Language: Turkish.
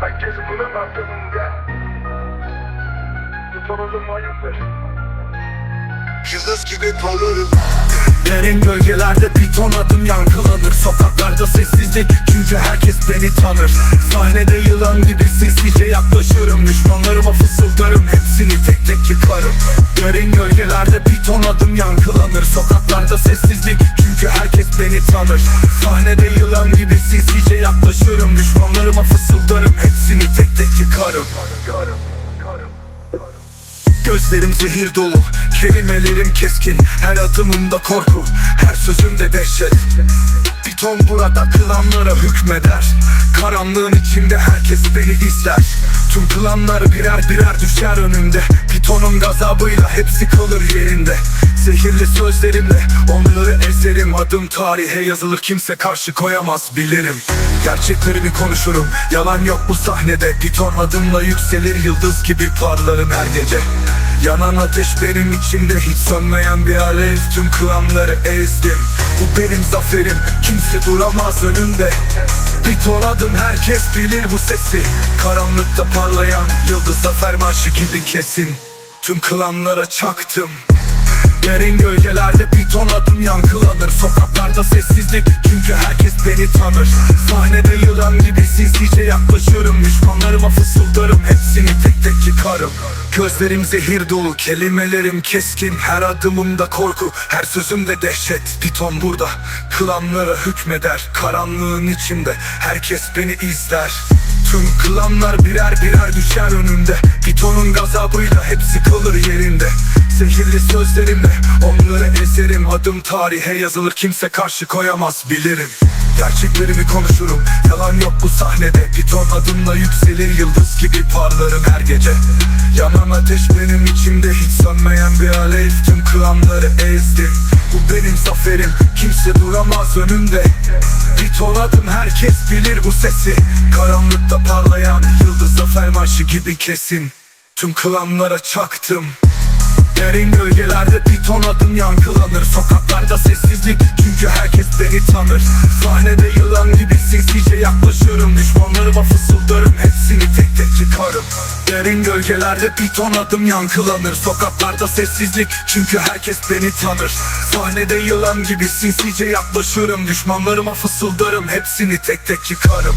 Herkes buna baktığında Tutunuzun mayındır Yıldız gibi parlarım. Derin gölgelerde bir ton adım yankılanır. Sokaklarda sessizlik çünkü herkes beni tanır. Sahnede yılan gibi sessizce yaklaşırım. Düşmanlarıma fısıldarım. Hepsini tek tek yıkarım. Derin gölgelerde bir ton adım yankılanır. Sokaklarda sessizlik çünkü herkes beni tanır. Sahnede yılan yaklaşırım Düşmanlarıma fısıldarım. Hepsini tek tek yıkarım. Gözlerim zehir dolu Kelimelerim keskin. Her adımımda korku Her sözümde dehşet. Bir ton burada klanlara hükmeder. Karanlığın içinde herkes beni izler. Tüm klanlar birer birer düşer önümde. Pitonun gazabıyla hepsi kalır yerinde Zehirli sözlerimle onları ezerim. Adım tarihe yazılır kimse karşı koyamaz bilirim. Gerçeklerimi konuşurum Yalan yok bu sahnede. Piton adımla yükselir yıldız gibi parlarım her gece. Yanan ateş benim içimde hiç sönmeyen bir alev Tüm klanları ezdim Bu benim zaferim. Kimse duramaz önümde. Bir ton adım herkes bilir bu sesi. Karanlıkta parlayan yıldız zafer marşı gibi kesin. Tüm klanlara çaktım Derin gölgelerde bir ton adım yankılanır. Sokaklarda sessizlik çünkü herkes beni tanır. Sahnede yılan gibi sinsice yaklaşırım. Düşmanlarıma fısıldarım hepsini tek tek yıkarım Gözlerim zehir dolu kelimelerim keskin. Her adımımda korku her sözümde dehşet. Piton burada klanlara hükmeder. Karanlığın içinde herkes beni izler. Tüm klanlar birer birer düşer önünde Pitonun gazabıyla hepsi kalır Zehirli sözlerimle onları ezerim Adım tarihe yazılır kimse karşı koyamaz bilirim. Gerçeklerimi konuşurum Yalan yok bu sahnede. Piton adımla yükselir yıldız gibi parlarım her gece. Yanan ateş benim içimde hiç sönmeyen bir alev Tüm klanları ezdim. Bu benim zaferim kimse duramaz önümde. Bir ton adım herkes bilir bu sesi. Karanlıkta parlayan yıldız zafer marşı gibi kesin. Tüm klanlara çaktım Derin gölgelerde bir ton adım yankılanır. Sokaklarda sessizlik çünkü herkes beni tanır. Sahnede yılan gibi sinsice yaklaşırım. Düşmanlarıma fısıldarım hepsini tek tek yıkarım Derin gölgelerde bir ton adım yankılanır. Sokaklarda sessizlik çünkü herkes beni tanır. Sahnede yılan gibi sinsice yaklaşırım. Düşmanlarıma fısıldarım hepsini tek tek yıkarım